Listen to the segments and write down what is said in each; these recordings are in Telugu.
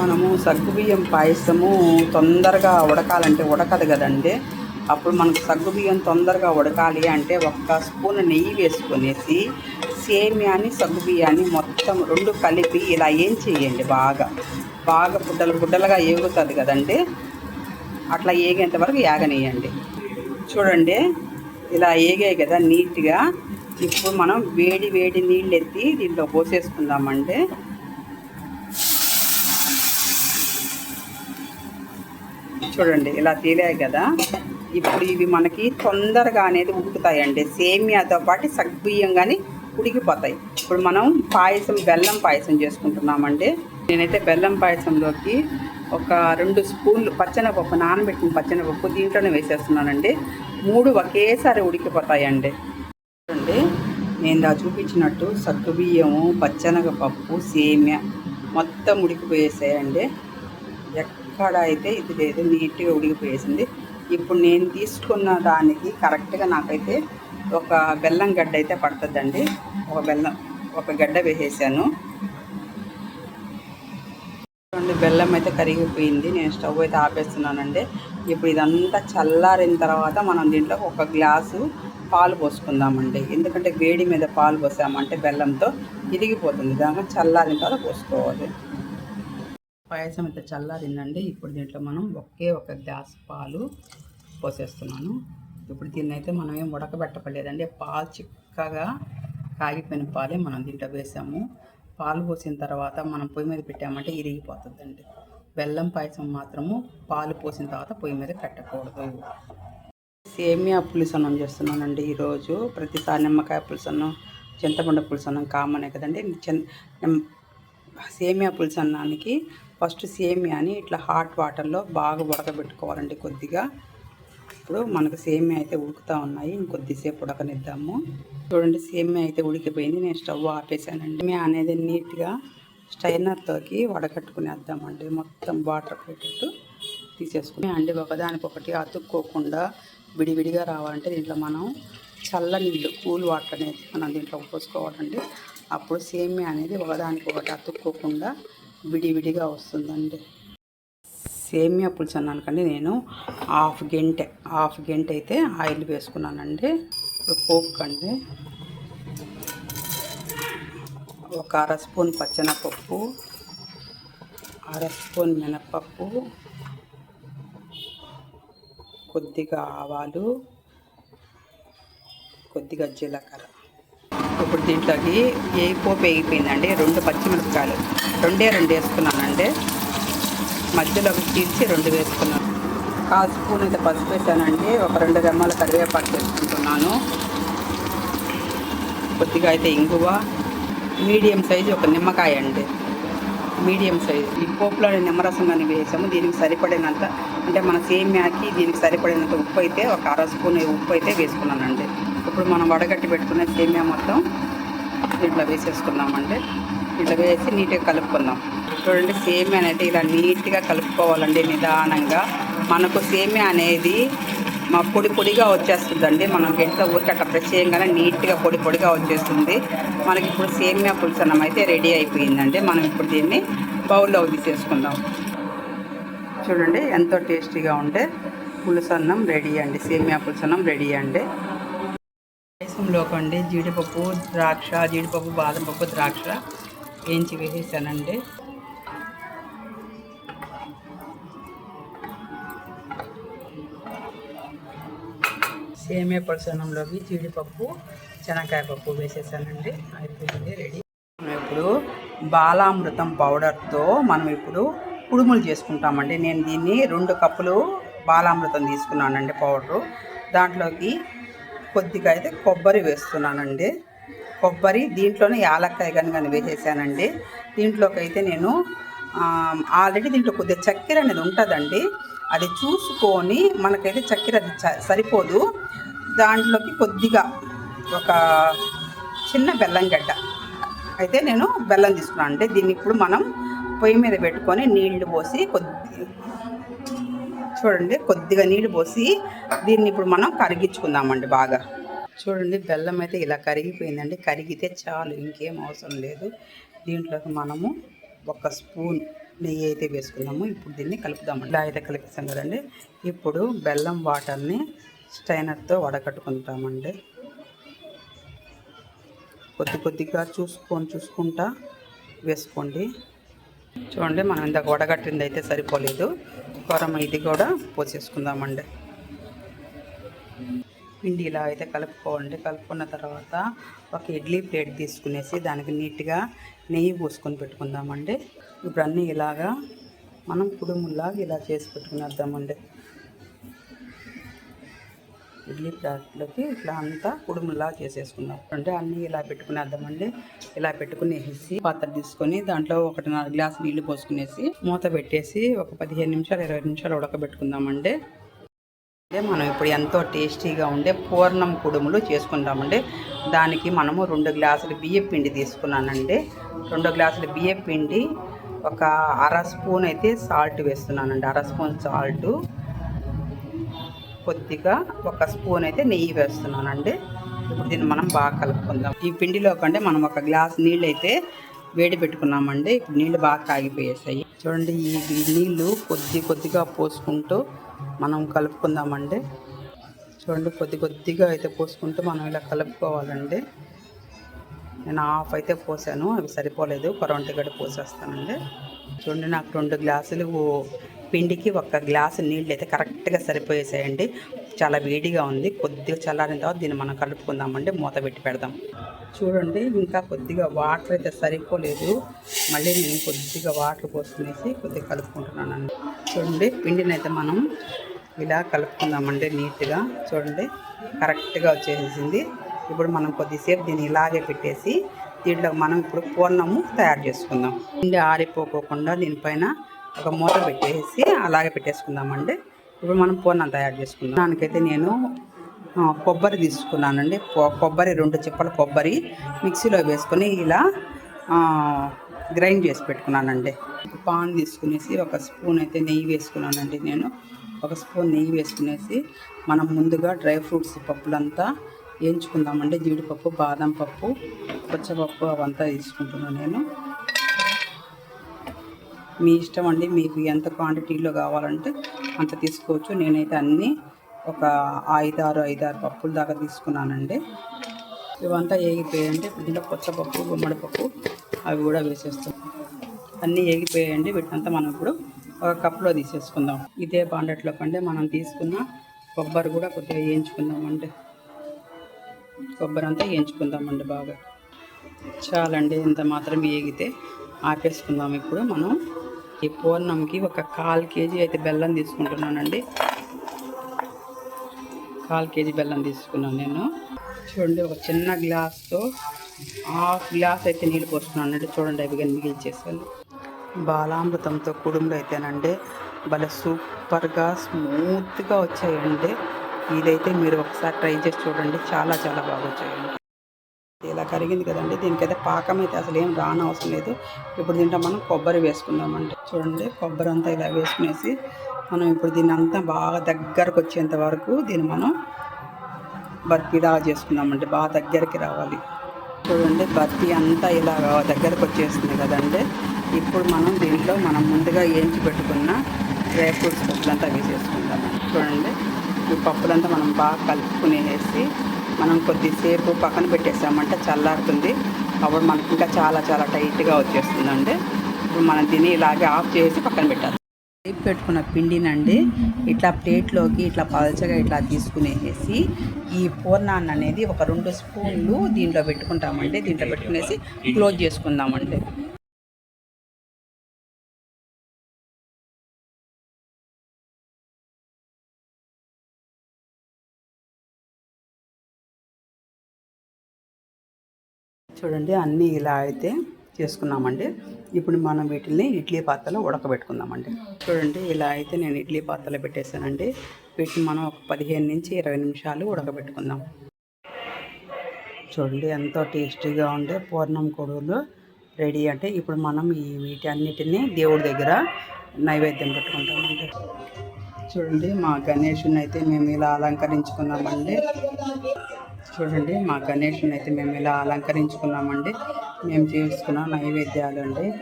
మనము సగ్గుబియ్యం పాయసము తొందరగా ఉడకాలంటే ఉడకదు కదండి. అప్పుడు మనకు సగ్గుబియ్యం తొందరగా ఉడకాలి అంటే ఒక్క స్పూన్ నెయ్యి వేసుకునేసి సేమియాని సగ్గుబియ్యాన్ని మొత్తం రెండు కలిపి ఇలా ఏం చేయండి బాగా. బాగా బుడ్డలు బుడ్డలుగా ఏగుతుంది కదండి. అట్లా ఏగేంత వరకు ఏగనీయండి చూడండి ఇలా ఏగాయి కదా నీట్గా. ఇప్పుడు మనం వేడి వేడి నీళ్ళు ఎత్తి దీంట్లో పోసేసుకుందామండి. చూడండి ఇలా తేలాయి కదా. ఇప్పుడు ఇవి మనకి తొందరగా అనేది ఉడుకుతాయండి. సేమియాతో పాటు సగ్బియ్యం కానీ ఉడికిపోతాయి. ఇప్పుడు మనం పాయసం బెల్లం పాయసం చేసుకుంటున్నామండి. నేనైతే బెల్లం పాయసంలోకి ఒక రెండు స్పూన్లు పచ్చనపప్పు నానబెట్టిన పచ్చనపప్పు దీంట్లోనే వేసేస్తున్నానండి. మూడు ఒకేసారి ఉడికిపోతాయండి. చూడండి నేను దా చూపించినట్టు సగ్గుబియ్యము పచ్చనగపప్పు సేమ్య మొత్తం ఉడికిపోయేసాయండి. కాడ అయితే ఇది లేదు నీట్గా ఉడికిపోయేసింది. ఇప్పుడు నేను తీసుకున్న దానికి కరెక్ట్గా నాకైతే ఒక బెల్లం గడ్డ అయితే పడుతుందండి. ఒక బెల్లం ఒక గడ్డ వేసేసాను. చూడండి బెల్లం అయితే కరిగిపోయింది. నేను స్టవ్ అయితే ఆపేస్తున్నానండి. ఇప్పుడు ఇదంతా చల్లారిన తర్వాత మనం దీంట్లో ఒక గ్లాసు పాలు పోసుకుందామండి. ఎందుకంటే వేడి మీద పాలు పోసామంటే బెల్లంతో ఇరిగిపోతుంది. దాకా చల్లారిన తర్వాత పోసుకోవాలి. పాయసం అయితే చల్లారిందండి. ఇప్పుడు దీంట్లో మనం ఒకే ఒక గ్లాస్ పాలు పోసేస్తున్నాను. ఇప్పుడు దీన్ని అయితే మనం ఏం ఉడకబెట్టపడలేదండి పాలు చిక్కగా కాగిపోయిన పాలే మనం దీంట్లో వేసాము. పాలు పోసిన తర్వాత మనం పొయ్యి మీద పెట్టామంటే ఇరిగిపోతుందండి. బెల్లం పాయసం మాత్రము పాలు పోసిన తర్వాత పొయ్యి మీద పెట్టకూడదు. సేమియా పులుసన్నం చేస్తున్నానండి ఈరోజు. ప్రతిసారి నిమ్మకాయ పులుసన్నం చింతపండు పులుసన్నం కామనే కదండి. చిన్ సేమియా పులుసన్నానికి ఫస్ట్ సేమియాని ఇట్లా హాట్ వాటర్లో బాగా ఉడకబెట్టుకోవాలండి కొద్దిగా. ఇప్పుడు మనకు సేమియా అయితే ఉడుకుతూ ఉన్నాయి ఇంకొద్దిసేపు ఉడకనిద్దాము. చూడండి సేమియా అయితే ఉడికిపోయింది నేను స్టవ్ ఆపేసానండి. సేమియా అనేది నీట్గా స్టైనర్తోకి వడగట్టుకునేద్దామండి మొత్తం వాటర్ పెట్టేట్టు తీసేసుకుని అండి ఒకదానికొకటి అతుక్కోకుండా విడివిడిగా రావాలంటే దీంట్లో మనం చల్ల నీళ్ళు కూల్ వాటర్ అనేది మనం దీంట్లో పోసుకోవాలండి. అప్పుడు సేమియా అనేది ఒకదానికొకటి అతుక్కోకుండా విడివిడిగా వస్తుందండి. సేమియా పులుసు అన్నానుకండి నేను. హాఫ్ గంట హాఫ్ గంట అయితే ఆయిల్ వేసుకున్నానండి. ఇప్పుడు పోపుకండి ఒక అర స్పూన్ పచ్చనపప్పు అర స్పూన్ మినపప్పు కొద్దిగా ఆవాలు కొద్దిగా జీలకర్ర. ఇప్పుడు దీంట్లోకి ఏ పోపు వేగిపోయిందండి? రెండు పచ్చిమిరపకాయలు. రెండే రెండు వేసుకున్నానండి. మధ్యలోకి తీర్చి రెండు వేసుకున్నాను. కాల్ స్పూన్ అయితే పసుపు వేసానండి. ఒక రెండు రెమ్మల కరివేపాకు వేసుకుంటున్నాను. కొద్దిగా అయితే ఇంగువ. మీడియం సైజు ఒక నిమ్మకాయ అండి. Medium size. ఈ పోపులో నిమ్మరసం కానీ వేసాము. దీనికి సరిపడినంత అంటే మన సేమ్యాకి దీనికి సరిపడినంత ఉప్పు అయితే ఒక అర స్పూన్ ఉప్పు అయితే వేసుకున్నానండి. ఇప్పుడు మనం వడగట్టి పెట్టుకునే సేమియా మొత్తం ఇట్లా వేసేసుకున్నామండి ఇట్లా వేసి నీట్గా కలుపుకుందాం. చూడండి సేమియా అనేది ఇలా నీట్గా కలుపుకోవాలండి నిదానంగా. మనకు సేమియా అనేది మా పొడి పొడిగా వచ్చేస్తుందండి. మనం గంటలో ఊరికి అట్లా ప్రెస్ చేయగానే నీట్గా పొడి పొడిగా వచ్చేస్తుంది. మనకి ఇప్పుడు సేమియా పులుసన్నం అయితే రెడీ అయిపోయిందండి. మనం ఇప్పుడు దీన్ని బౌల్లో తీసేసుకుందాం. చూడండి ఎంతో టేస్టీగా ఉంటే పులుసన్నం రెడీ అండి. సేమియా పులుసన్నం రెడీ అండి. పాయసంలోకి అండి జీడిపప్పు ద్రాక్ష జీడిపప్పు బాదం పప్పు ద్రాక్ష వేయించి వేసేసానండి. సేమియా పలసనంలోకి జీడిపప్పు శనక్కాయ పప్పు వేసేసానండి. అయిపోయింది రెడీ. మనం ఇప్పుడు బాలామృతం పౌడర్తో మనం ఇప్పుడు కుడుములు చేసుకుంటామండి. నేను దీన్ని రెండు కప్పులు బాలామృతం తీసుకున్నానండి పౌడరు. దాంట్లోకి కొద్దిగా అయితే కొబ్బరి వేస్తున్నానండి. కొబ్బరి దీంట్లోనే యాలక్కాయ కానీ కానీ వేసేసానండి. దీంట్లోకి అయితే నేను ఆల్రెడీ దీంట్లో కొద్దిగా చక్కెర అనేది ఉంటుందండి. అది చూసుకొని మనకైతే చక్కెర అది చ- సరిపోదు. దాంట్లోకి కొద్దిగా ఒక చిన్న బెల్లం గడ్డ. అయితే నేను బెల్లం తీసుకున్నాను అంటే దీన్ని ఇప్పుడు మనం పొయ్యి మీద పెట్టుకొని నీళ్ళు పోసి కొద్ది చూడండి కొద్దిగా నీళ్ళు పోసి దీన్ని ఇప్పుడు మనం కరిగించుకుందామండి బాగా. చూడండి బెల్లం అయితే ఇలా కరిగిపోయిందండి. కరిగితే చాలు ఇంకేం అవసరం లేదు. దీంట్లోకి మనము ఒక స్పూన్ నెయ్యి అయితే వేసుకుందాము ఇప్పుడు దీన్ని కలుపుదాము ఇలా అయితే కలిపేసాం కదండి. ఇప్పుడు బెల్లం వాటర్ని స్టైనర్తో వడకట్టుకుంటామండి. కొద్ది కొద్దిగా చూసుకొని చూసుకుంటా వేసుకోండి. చూడండి మనం ఇందాక వడగట్టింది అయితే సరిపోలేదు. కొరం ఇది కూడా పోసేసుకుందామండి. పిండి ఇలా అయితే కలుపుకోండి కలుపుకున్న తర్వాత ఒక ఇడ్లీ ప్లేట్ తీసుకునేసి దానికి నీట్గా నెయ్యి పూసుకొని పెట్టుకుందామండి. ఇప్పుడు అన్నీ ఇలాగా మనం కుడుములాగా ఇలా చేసి పెట్టుకునేద్దామండి. ఇడ్లీ ప్లాట్లోకి ఇట్లా అంతా కుడుములా చేసేసుకున్నాం. అంటే అన్నీ ఇలా పెట్టుకునేద్దామండి. ఇలా పెట్టుకునేసి పాత్ర తీసుకొని దాంట్లో ఒకటిన్నర గ్లాస్ నీళ్ళు పోసుకునేసి మూత పెట్టేసి ఒక పదిహేను నిమిషాలు ఇరవై నిమిషాలు ఉడకబెట్టుకుందామండి. అంటే మనం ఇప్పుడు ఎంతో టేస్టీగా ఉండే పూర్ణం కుడుములు చేసుకుంటామండి దానికి మనము రెండు గ్లాసులు బియ్యం పిండి తీసుకున్నానండి. రెండు గ్లాసులు బియ్యం పిండి ఒక అర స్పూన్ అయితే సాల్ట్ వేస్తున్నానండి. అర స్పూన్ సాల్ట్ కొద్దిగా ఒక స్పూన్ అయితే నెయ్యి వేస్తున్నానండి. ఇప్పుడు దీన్ని మనం బాగా కలుపుకుందాం. ఈ పిండిలో కంటే మనం ఒక గ్లాస్ నీళ్ళు అయితే వేడి పెట్టుకున్నామండి. ఇప్పుడు నీళ్ళు బాగా కాగిపోయేసాయి చూడండి ఈ నీళ్ళు కొద్ది కొద్దిగా పోసుకుంటూ మనం కలుపుకుందామండి. చూడండి కొద్ది కొద్దిగా అయితే పోసుకుంటూ మనం ఇలా కలుపుకోవాలండి. నేను హాఫ్ అయితే పోసాను అవి సరిపోలేదు. కొరవంటి గడ్డ పోసేస్తానండి. చూడండి నాకు రెండు గ్లాసులు పిండికి ఒక గ్లాసు నీళ్ళు అయితే కరెక్ట్గా సరిపోయేసాయండి. చాలా వేడిగా ఉంది. కొద్దిగా చల్లారిన తర్వాత దీన్ని మనం కలుపుకుందామండి. మూత పెట్టి పెడదాం. చూడండి ఇంకా కొద్దిగా వాటర్ అయితే సరిపోలేదు. మళ్ళీ నేను కొద్దిగా వాటర్ పోసుకునేసి కొద్దిగా కలుపుకుంటున్నానండి. చూడండి పిండిని అయితే మనం ఇలా కలుపుకుందామండి నీట్గా. చూడండి కరెక్ట్గా వచ్చేసింది. ఇప్పుడు మనం కొద్దిసేపు దీన్ని ఇలాగే పెట్టేసి దీంట్లో మనం ఇప్పుడు పూర్ణము తయారు చేసుకుందాం. పిండి ఆరిపోకోకుండా దీనిపైన ఒక మూత పెట్టేసి అలాగే పెట్టేసుకుందామండి. ఇప్పుడు మనం పూర్ణం తయారు చేసుకుందాం. దానికైతే నేను కొబ్బరి తీసుకున్నానండి. కొ- కొబ్బరి రెండు చిప్పల కొబ్బరి మిక్సీలో వేసుకొని ఇలా గ్రైండ్ చేసి పెట్టుకున్నానండి. పాన్ తీసుకునేసి ఒక స్పూన్ అయితే నెయ్యి వేసుకున్నానండి నేను. ఒక స్పూన్ నెయ్యి వేసుకునేసి మనం ముందుగా డ్రై ఫ్రూట్స్ పప్పులంతా వేయించుకుందామండి. జీడిపప్పు బాదం పప్పు పచ్చపప్పు అవంతా తీసుకుంటున్నాను నేను. మీ ఇష్టం అండి మీకు ఎంత క్వాంటిటీలో కావాలంటే అంత తీసుకోవచ్చు. నేనైతే అన్నీ ఒక ఐదారు ఐదారు పప్పుల దాకా తీసుకున్నానండి. ఇవంతా ఏగిపోయాయండి. దీంట్లో పచ్చపప్పు గుమ్మడిపప్పు అవి కూడా వేసేస్తాం. అన్నీ ఏగిపోయాయండి. వీటినంతా మనం ఇప్పుడు ఒక కప్లో తీసేసుకుందాం. ఇదే బాండెట్లో కంటే మనం తీసుకున్న కొబ్బరి కూడా కొద్దిగా వేయించుకుందామండి. కొబ్బరి అంతా వేయించుకుందామండి బాగా. చాలండి ఇంత మాత్రం ఏగితే ఆపేసుకుందాం. ఇప్పుడు మనం ఈ పూర్ణంకి ఒక కాల్ కేజీ అయితే బెల్లం తీసుకుంటున్నానండి. కాల్ కేజీ బెల్లం తీసుకున్నాను నేను. చూడండి ఒక చిన్న గ్లాస్తో హాఫ్ గ్లాస్ అయితే నీళ్ళు పోసుకున్నాను అండి చూడండి అవి కానీ మిగిల్చేసాను. బాలామృతంతో కుడుములు అయితేనండి భలే సూపర్గా స్మూత్గా వచ్చాయండి. ఇదైతే మీరు ఒకసారి ట్రై చేసి చూడండి. చాలా చాలా బాగా వచ్చాయండి. ఇలా కరిగింది కదండి. దీనికైతే పాకం అయితే అసలు ఏం రాని అవసరం లేదు. ఇప్పుడు దీంట్లో మనం కొబ్బరి వేసుకుందామండి. చూడండి కొబ్బరి అంతా ఇలా వేసుకునేసి మనం ఇప్పుడు దీన్ని అంతా బాగా దగ్గరకు వచ్చేంత వరకు దీన్ని మనం బర్ఫీలా చేసుకుందామండి. బాగా దగ్గరికి రావాలి. చూడండి బర్ఫీ అంతా ఇలా దగ్గరకు వచ్చేస్తుంది కదండి. ఇప్పుడు మనం దీంట్లో మనం ముందుగా వేయించి పెట్టుకున్న డ్రై ఫ్రూట్స్ పప్పులంతా వేసేసుకుందాం చూడండి ఈ పప్పులంతా మనం బాగా కలుపుకునేసి మనం కొద్దిసేపు పక్కన పెట్టేసామంటే చల్లారుతుంది. అప్పుడు మనకి ఇంకా చాలా చాలా టైట్గా వచ్చేస్తుందండి. ఇప్పుడు మనం దీన్ని ఇలాగే ఆఫ్ చేసి పక్కన పెట్టాలి. వేపు పెట్టుకున్న పిండినండి ఇట్లా ప్లేట్లోకి ఇట్లా పలచగా ఇట్లా తీసుకునేసి ఈ పూర్ణాన్ని అనేది ఒక రెండు స్పూన్లు దీంట్లో పెట్టుకుంటామండి. దీంట్లో పెట్టుకునేసి క్లోజ్ చేసుకుందామండి. చూడండి అన్నీ ఇలా అయితే చేసుకున్నామండి. ఇప్పుడు మనం వీటిని ఇడ్లీ పాత్రలో ఉడకబెట్టుకుందామండి. చూడండి ఇలా అయితే నేను ఇడ్లీ పాత్రలో పెట్టేశానండి. వీటిని మనం ఒక పదిహేను నుంచి ఇరవై నిమిషాలు ఉడకబెట్టుకుందాం. చూడండి ఎంతో టేస్టీగా ఉండే పూర్ణం కొడువులు రెడీ అంటే ఇప్పుడు మనం ఈ వీటి అన్నిటినీ దేవుడి దగ్గర నైవేద్యం పెట్టుకుంటామండి. చూడండి మా గణేషుని అయితే మేము ఇలా అలంకరించుకున్నామండి. చూడండి మా గణేషుని అయితే మేము ఇలా అలంకరించుకున్నామండి. మేము తీసుకున్న నైవేద్యాలు అండి.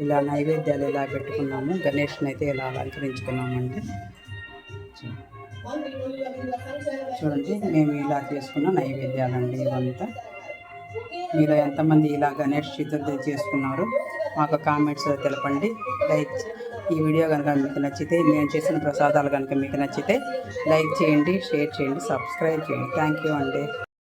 ఇలా నైవేద్యాలు ఇలా పెట్టుకున్నాము. గణేష్ని అయితే ఇలా అలంకరించుకున్నామండి. చూడండి మేము ఇలా చేసుకున్న నైవేద్యాలండి ఇవంతా. మీరు ఎంతమంది ఇలా గణేష్ చతుర్థి చేసుకున్నారు? మాకు కామెంట్స్ తెలపండి. లైక్ ఈ వీడియో కనుక మీకు నచ్చితే నేను చేసిన ప్రసాదాలు కనుక మీకు నచ్చితే లైక్ చేయండి షేర్ చేయండి సబ్స్క్రైబ్ చేయండి. థ్యాంక్ యూ అండి.